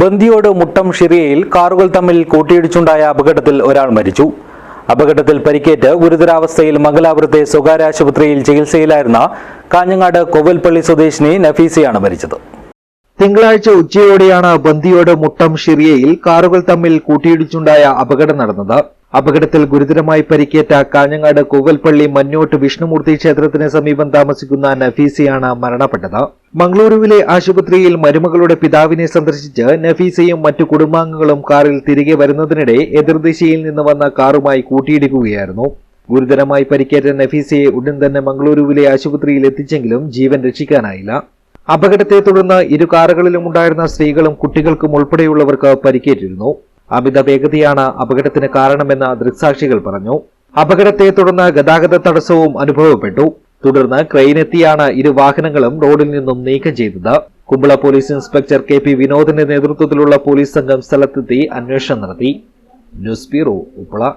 ബന്ദിയോട് മുട്ടം ഷിറിയയിൽ കാറുകൾ തമ്മിൽ കൂട്ടിയിടിച്ചുണ്ടായ അപകടത്തിൽ ഒരാൾ മരിച്ചു. അപകടത്തിൽ പരിക്കേറ്റ് ഗുരുതരാവസ്ഥയിൽ മംഗലാപുരത്തെ സ്വകാര്യ ആശുപത്രിയിൽ ചികിത്സയിലായിരുന്ന കാഞ്ഞങ്ങാട് കോവൽപ്പള്ളി സ്വദേശിനി നഫീസയാണ് മരിച്ചത്. തിങ്കളാഴ്ച ഉച്ചയോടെയാണ് ബന്ദിയോട് മുട്ടം ഷിറിയയിൽ കാറുകൾ തമ്മിൽ കൂട്ടിയിടിച്ചുണ്ടായ അപകടം നടന്നത്. അപകടത്തിൽ ഗുരുതരമായി പരിക്കേറ്റ കാഞ്ഞങ്ങാട് കൂവൽപ്പള്ളി മഞ്ഞോട്ട് വിഷ്ണുമൂർത്തി ക്ഷേത്രത്തിന് സമീപം താമസിക്കുന്ന നഫീസയാണ് മരണപ്പെട്ടത്. മംഗളൂരുവിലെ ആശുപത്രിയിൽ മരുമകളുടെ പിതാവിനെ സന്ദർശിച്ച് നഫീസയും മറ്റു കുടുംബാംഗങ്ങളും കാറിൽ തിരികെ വരുന്നതിനിടെ എതിർദിശയിൽ നിന്ന് വന്ന കാറുമായി കൂട്ടിയിടിക്കുകയായിരുന്നു. ഗുരുതരമായി പരിക്കേറ്റ നഫീസയെ ഉടൻ തന്നെ മംഗളൂരുവിലെ ആശുപത്രിയിൽ എത്തിച്ചെങ്കിലും ജീവൻ രക്ഷിക്കാനായില്ല. അപകടത്തെ തുടർന്ന് ഇരു കാറുകളിലും ഉണ്ടായിരുന്ന സ്ത്രീകളും കുട്ടികൾക്കും ഉൾപ്പെടെയുള്ളവർക്ക് പരിക്കേറ്റിരുന്നു. അമിത വേഗതയാണ് അപകടത്തിന് കാരണമെന്ന് ദൃക്സാക്ഷികൾ പറഞ്ഞു. അപകടത്തെ തുടർന്ന് ഗതാഗത തടസ്സവും അനുഭവപ്പെട്ടു. തുടർന്ന് ക്രെയിനെത്തിയാണ് ഇരു വാഹനങ്ങളും റോഡിൽ നിന്നും നീക്കം ചെയ്തത്. Kumbala police inspector K P വിനോദിന്റെ നേതൃത്വത്തിലുള്ള പോലീസ് സംഘം സ്ഥലത്തെത്തി അന്വേഷണം നടത്തി. News bureau Uppala.